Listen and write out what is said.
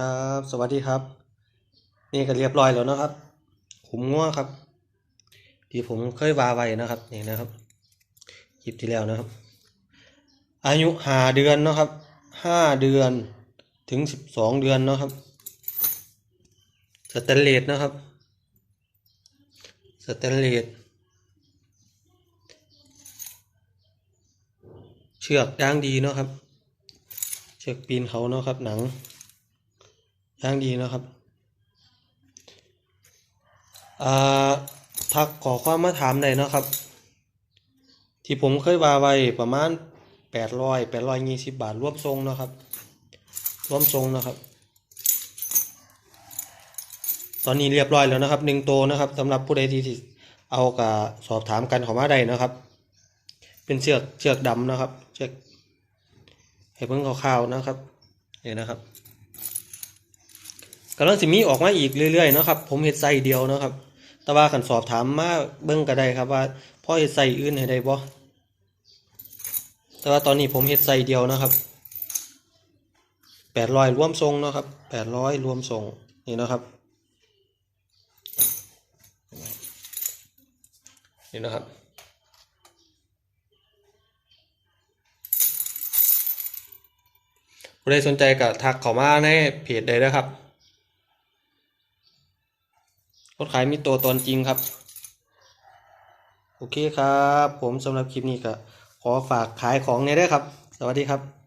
ครับสวัสดีครับ นี่ก็เรียบร้อยแล้วนะครับขุมง่วครับ ที่ผมเคยวาไว้นะครับนี่นะครับคลิปที่แล้วนะครับ อายุหาเดือนนะครับห้าเดือนถึงสิบสองเดือนนะครับสแตนเลสนะครับสแตนเลสเชือกย่างดีเนาะครับ เชือกปีนเขาเนาะครับหนัง ย่างดีนะครับทักขอความมาถามได้นะครับ ที่ผมเคยวาไว้ประมาณแปดร้อยแปดร้อยยี่สิบบาทรวมทรงนะครับรวมทรงนะครับ ตอนนี้เรียบร้อยแล้วนะครับหนึ่งตัวนะครับสำหรับผู้ใดที่เอากับสอบถามกันขอมาได้นะครับ เป็นเชือกเชือกดำนะครับ เชือกให้เพิ่งคร่าวๆนะครับนี่นะครับ กำลังสิมีออกมาอีกเรื่อยๆนะครับ ผมเห็ดใส่เดียวนะครับ แต่ว่าขันสอบถามมาเบิ้งก็ได้ครับว่าพ่อเห็ดใส่อื่นให้ได้บ่แต่ว่าตอนนี้ผมเห็ดใส่เดียวนะครับแปดร้อยรวมทรงนะครับแปดร้อยรวมทรงนี่นะครับนี่นะครับผู้ใดสนใจก็ทักเข้ามาในเพจได้นะครับ รถขายมีตัวตนจริงครับ โอเคครับ ผมสำหรับคลิปนี้ก็ขอฝากขายของในอยเด้อครับ สวัสดีครับ